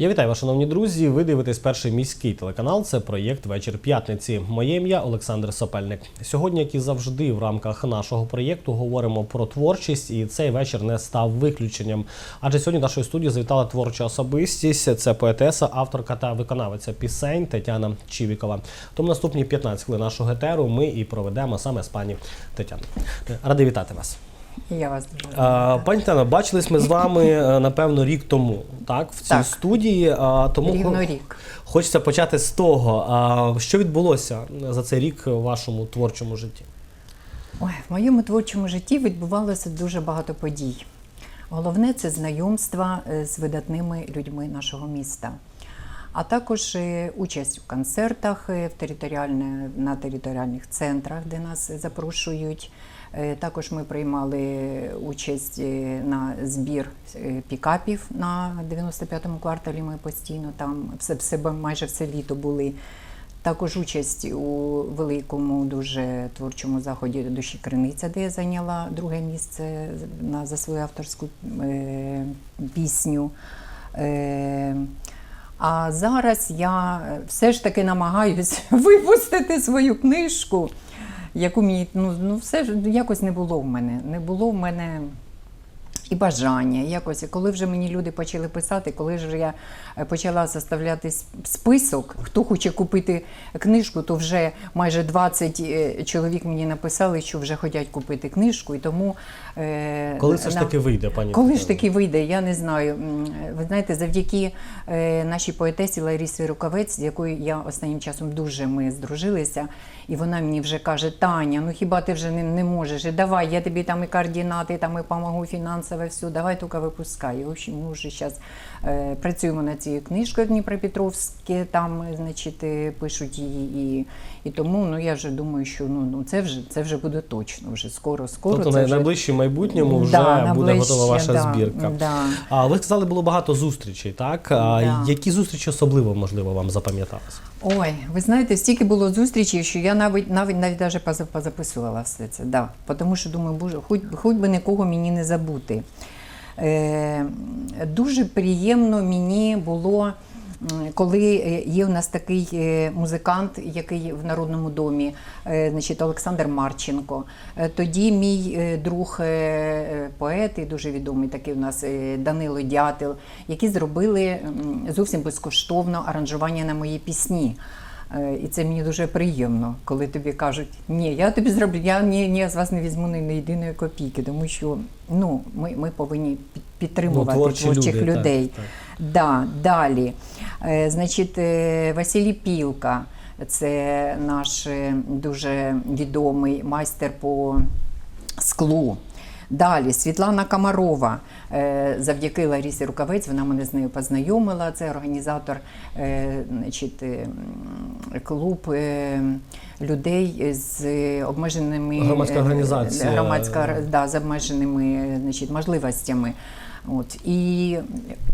Я вітаю вас, шановні друзі. Ви дивитесь перший міський телеканал. Це проєкт Вечір п'ятниці. Моє ім'я Олександр Сопельник. Сьогодні, як і завжди, в рамках нашого проєкту говоримо про творчість, і цей вечір не став виключенням. Адже сьогодні в нашої студії завітала творча особистість. Це поетеса, авторка та виконавиця пісень Тетяна Чівікова. Тому наступні 15 хвилин нашого етеру ми і проведемо саме з пані Тетяною. Радий вітати вас. І Я вас дуже рада. Пані Тетяно, бачились ми з вами е, напевно рік тому, так, в цій Так. студії. Тому Рівно рік. Хочеться почати з того, що відбулося за цей рік в вашому творчому житті. Ой, в моєму творчому житті відбувалося дуже багато подій. Головне це знайомства е, з видатними людьми нашого міста. А також е, участь у концертах в територіальне, на територіальних центрах, де нас запрошують. Е, Також ми приймали участь е, на збір е, пікапів на 95-му кварталі. Ми постійно там все, все майже все літо були. Також участь у великому дуже творчому заході душі Криниця, де я зайняла друге місце на, за свою авторську е, пісню. Е, а зараз я все ж таки намагаюся випустити свою книжку, яку мені ну, ну все ж якось не було в мене. Не було в мене і бажання. Якось, коли вже мені люди почали писати, коли ж я е, почала составляти список, хто хоче купити книжку, то вже майже 20 е, чоловік мені написали, що вже хочуть купити книжку. І тому е, Коли це ж таки вийде, пані коли ж таки вийде, я не знаю. Ви знаєте, завдяки нашій поетесі Ларісі Рукавець, з якою я останнім часом дуже ми здружилися, і вона мені вже каже: Таня, ну хіба ти вже не, не можеш? І давай, я тобі там і координати, там і допомогу фінансово, все, давай тільки випускай. І, в общем, ми вже зараз е, працюємо над цією книжкою Дніпропетровське, там, е, значить, пишуть її. І, і тому ну, я вже думаю, що ну, ну, це, вже, це вже буде точно, вже скоро, скоро. Тобто на вже... найближчому майбутньому вже Да, буде готова ваша да, збірка. Да. А ви сказали, було багато зустрічей, так? А Да. які зустрічі особливо можливо вам запам'яталися? Ой, ви знаєте, стільки було зустрічей, що я навіть навіть навіть даже позаписувала все це. Да. Тому що думаю, боже, хоч, хоч би нікого мені не забути. Е, дуже приємно мені було. М, Коли е, є у нас такий е, музикант, який в Народному домі, е, значить Олександр Марченко. Е, Тоді мій е, друг е, е, поет і дуже відомий такий у нас е, Данило Дятел, які зробили зовсім безкоштовно аранжування на мої пісні. Е, І це мені дуже приємно, коли тобі кажуть, ні, я тобі зроблю, я ні, ні, з вас не візьму ні, ні єдиної копійки, тому що ну, ми, ми повинні підтримувати Ну, творчих люди, так, людей. так. Да, далі. Е, Значить, е, Василій Пілка, це наш е, дуже відомий майстер по склу. Далі Світлана Камарова, е, завдяки Ларісі Рукавець, вона мене з нею познайомила. Це організатор значить, клуб людей з обмеженими Громадська організація. громадська да, з обмеженими значить, можливостями. От. І,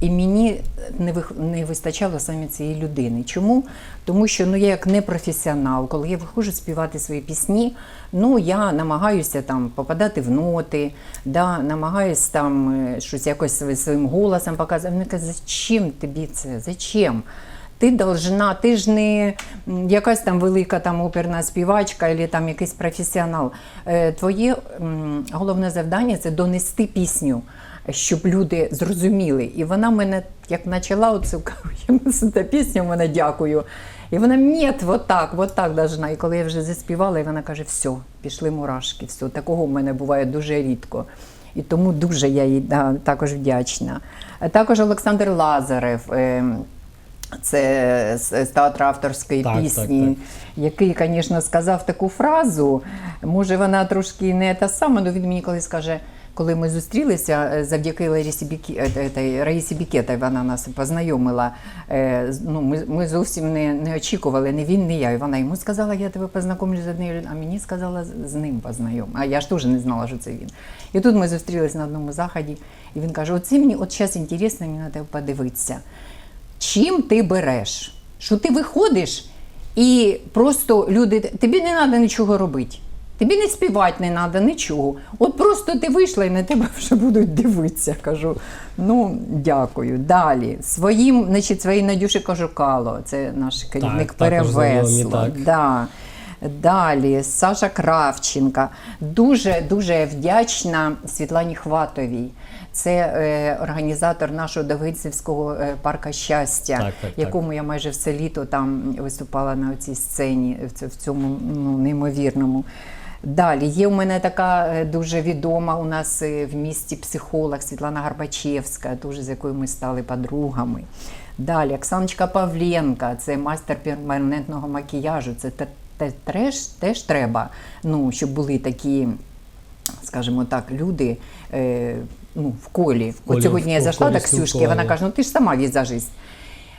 і мені не, вих, не вистачало саме цієї людини. Чому? Тому що ну, я як непрофесіонал, коли я виходжу співати свої пісні, ну я намагаюся там попадати в ноти, да, намагаюся там е, щось якось своїм- голосом показувати. Вони кажуть, зачем тобі це? Зачем? Ти должна, ти ж не якась там велика там оперна співачка або там якийсь професіонал. Е, Твоє головне завдання це донести пісню, щоб люди зрозуміли. І вона мене як почала оцю пісню, мене дякую. І вона ні, вот так, вот так должна. І коли я вже заспівала, і вона каже: все, пішли мурашки, все. Такого в мене буває дуже рідко. І тому дуже я їй да, також вдячна. Також Олександр Лазарев. Е, це з театру авторської Так, пісні, так, який, звісно, сказав таку фразу. Може, вона трошки не та сама, але він мені колись каже, коли ми зустрілися е, завдяки Ларісі Бікі, е, е, та- Раїсі Бікетай, вона нас познайомила. е, Ну, ми, ми зовсім не, не очікували, не він, не я. І вона йому сказала, я тебе познайомлю з однією а мені сказала з- ним познайом. А я ж теж не знала, що це він. І тут ми зустрілися на одному заході, і він каже: оце мені от зараз інтересно, мені треба подивитися чим ти береш? Що ти виходиш і просто люди, тобі не треба нічого робити. Тобі не співати не треба, нічого. От просто ти вийшла і на тебе вже будуть дивитися. Кажу, ну дякую. Далі. Своїм, значить, своїй Надюші Кожукало, це наш керівник перевесло. так. Да. Далі Саша Кравченка. Дуже дуже вдячна Світлані Хватовій. Це е, організатор нашого Давидцівського е, парка щастя, Так, так, так. якому я майже все літо там виступала на цій сцені, в в цьому ну, неймовірному. Далі є у мене така е, дуже відома у нас е, в місті психолог Світлана Гарбачевська, дуже з якою ми стали подругами. Далі Оксаночка Павленка, це майстер перманентного макіяжу. Це те, те, теж треба, ну, щоб були такі, скажімо так, люди е, ну, в колі. колі- От сьогодні я в зайшла до Ксюшки, вона каже, ну ти ж сама візажист.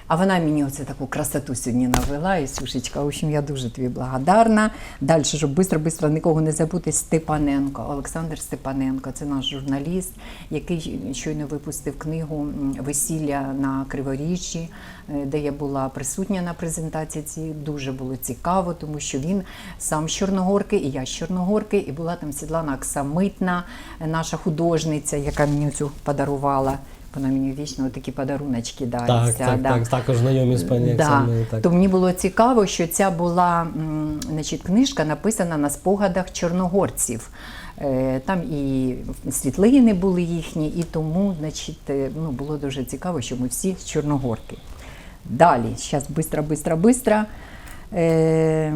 А вона мені оце таку красоту сьогодні навела, і Сюшечка, в общем, я дуже тобі благодарна. Далі, щоб швидко-швидко нікого не забути, Степаненко, Олександр Степаненко, це наш журналіст, який щойно випустив книгу Весілля на Криворіжжі, е, де я була присутня на презентації. Ці дуже було цікаво, тому що він сам з Чорногорки, і я з Чорногорки, і була там Світлана Аксамитна, е, наша художниця, яка мені цю подарувала. Вона мені вічно такі подаруночки Так, так, да. так, також знайомі з пані Да. Оксаною. Так. То мені було цікаво, що ця була значить, книжка написана на спогадах чорногорців. Е, Там і світлини були їхні, і тому значить, е, ну, було дуже цікаво, що ми всі з Чорногорки. Далі, зараз бистро, бистро, бистро. Е,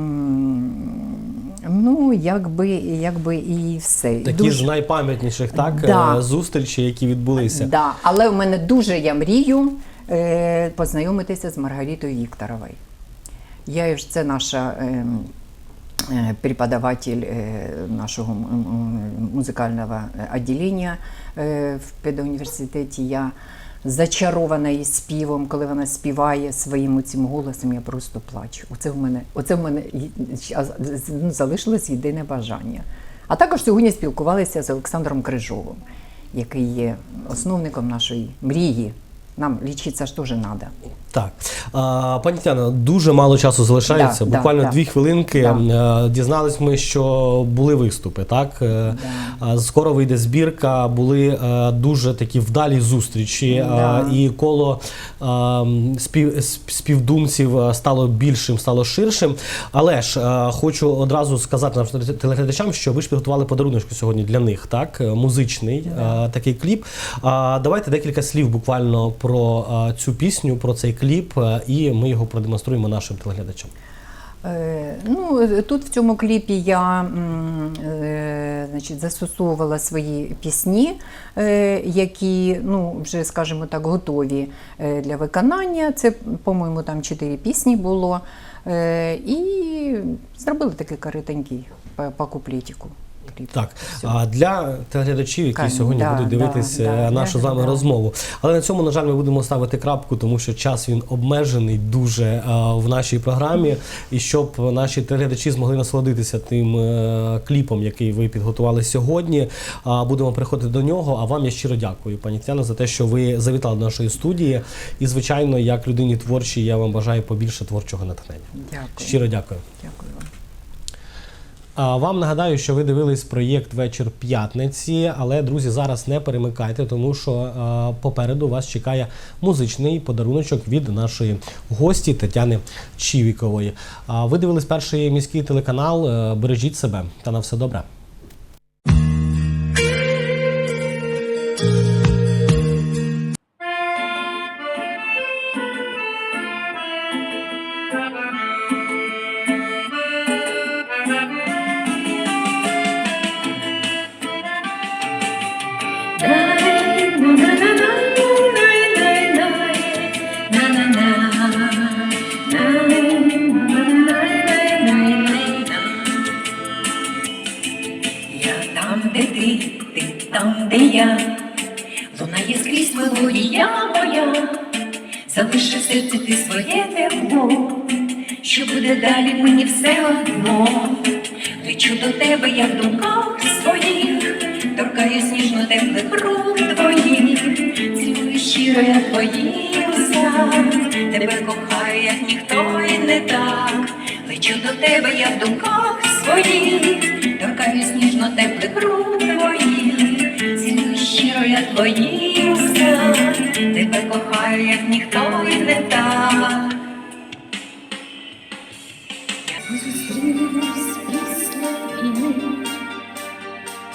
ну, якби, якби і все. Такі Дуже- з найпам'ятніших так, Да. е, зустрічей, які відбулися. Да, але в мене дуже я мрію е, познайомитися з Маргаритою Вікторовою. Я ж це наша е, е, преподаватель е, нашого музикального відділення е, в педуніверситеті. Я зачарована її співом, коли вона співає своїм цим голосом, я просто плачу. Оце в мене, оце в мене ну, залишилось єдине бажання. А також сьогодні спілкувалися з Олександром Крижовим, який є основником нашої мрії. Нам лічитися ж теж треба. Так. А, пані Тетяно, дуже мало часу залишається, Да, да, буквально да. дві хвилинки. Да. Е, Дізнались ми, що були виступи, так? Е, а, Скоро вийде збірка, були е, дуже такі вдалі зустрічі, Да. і коло спів, співдумців стало більшим, стало ширшим. Але ж хочу одразу сказати нашим телеглядачам, що ви ж підготували подаруночку сьогодні для них, так? Музичний е, такий кліп. Давайте декілька слів буквально про цю пісню, про цей кліп, е, і ми його продемонструємо нашим телеглядачам. Е, Ну, е, тут в цьому кліпі я значить, застосовувала свої пісні, які, ну, вже, скажімо так, готові для виконання. Це, по-моєму, там чотири пісні було. І зробили такий коротенький по, кліп. Так, а для телеглядачів, які сьогодні да, будуть да, да, нашу з вами да. розмову. Але на цьому, на жаль, ми будемо ставити крапку, тому що час він обмежений дуже в нашій програмі. І щоб наші телеглядачі змогли насолодитися тим е, кліпом, який ви підготували сьогодні. Будемо приходити до нього. А вам я щиро дякую, пані Тетяно, за те, що ви завітали до нашої студії. І, звичайно, як людині творчій, я вам бажаю побільше творчого натхнення. Дякую. Щиро дякую. Дякую вам. Вам нагадаю, що ви дивились проєкт Вечір п'ятниці, але друзі, зараз не перемикайте, тому що попереду вас чекає музичний подаруночок від нашої гості Тетяни Чівікової. Ви дивились перший міський телеканал. Е, Бережіть себе та на все добре. Там, де я, лунає скрізь мелодія моя, залиши в серці ти своє тепло, що буде далі мені все одно, лечу до тебе, я в думках своїх, торкаюсь ніжно теплих рук твоїх, цілую щиро я твої уста, тебе кохаю, як ніхто і не так, лечу до тебе, я в думках своїх, торкаюсь теплих рук я твої тебе кохаю, як ніхто й не так. Ми зустрілись після війни,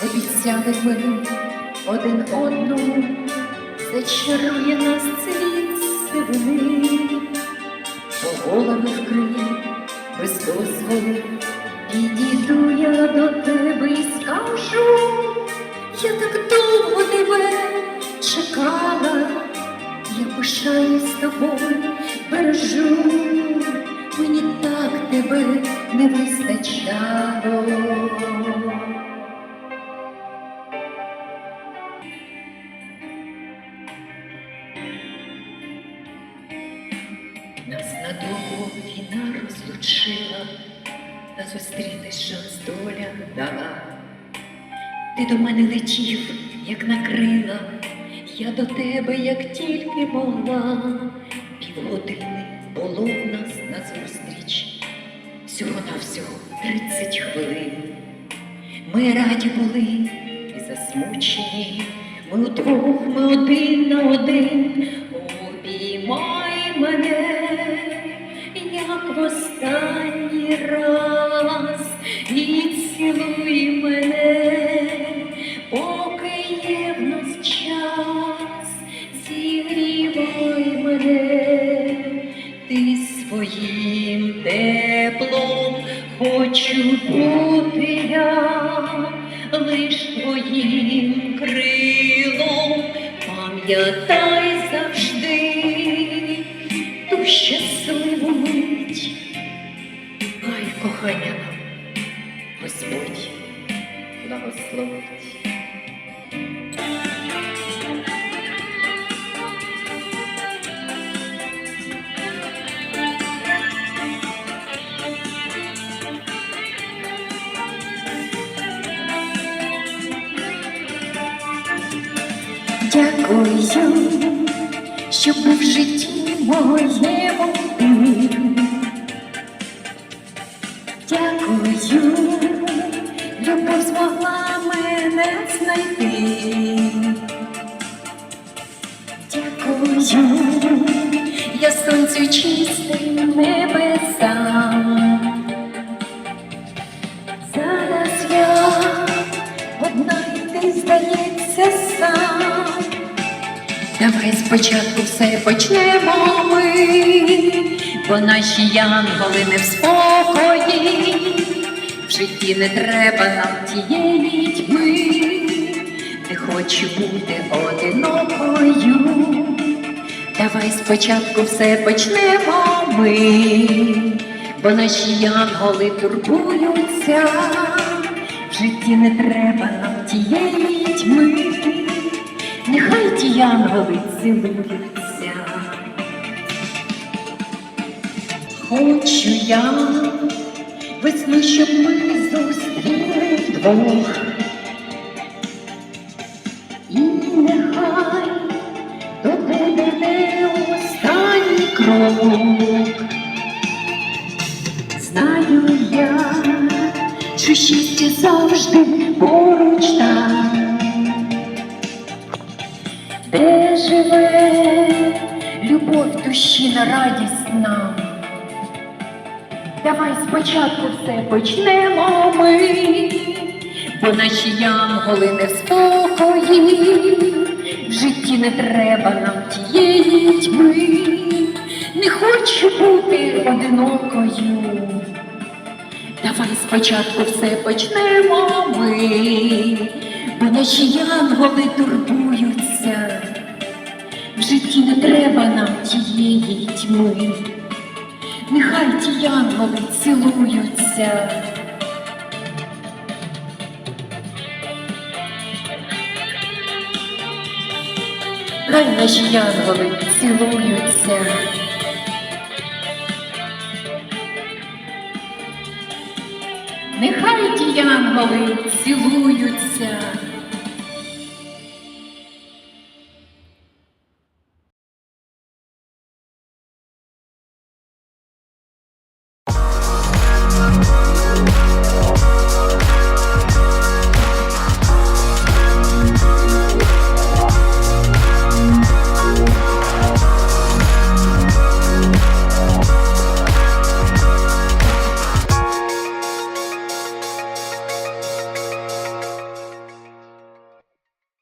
обіцяли ми один одному, зачарує нас цвіт сивини, голови вкриє без дозволу, підійду я до тебе і скажу, я так довго чекала, я пишаюсь тобою, бережу, мені так тебе не вистачало. Нас надовго війна розлучила, та зустрітись шанс доля дала. Ти до мене летів, як на крила, я до тебе, як тільки могла. Півгодини було в нас назустріч, всього навсього тридцять хвилин. Ми раді були і засмучені, ми удвох, ми один на один. Обіймай мене, як в останній раз, і цілуй мене, щасливу мить, хай кохання нам Господь благословить. Дякую, що був в житті моєму ти. Дякую, любов змогла мене знайти. Дякую, я сонцю чистим небесам. Спочатку все почнемо ми, бо наші янголи не в спокої, в житті не треба нам тієї тьми, не хочу бути одинокою. Давай спочатку все почнемо ми, бо наші янголи турбуються, в житті не треба нам тієї тьми, нехай ті янголи цілуються. Хочу я весну, щоб ми зустріли вдвох. І нехай то буде не останній крок. Знаю я, що щастя завжди поруч там, живе любов душі на радість нам. Давай спочатку все почнемо ми, бо наші янголи не спокої, в житті не треба нам тієї тьми, не хочу бути одинокою. Давай спочатку все почнемо ми, бо наші янголи турбуються, в житті не треба нам тієї тьми. Нехай ті янголи цілуються. Хай наші янголи цілуються. Нехай ті янголи цілуються.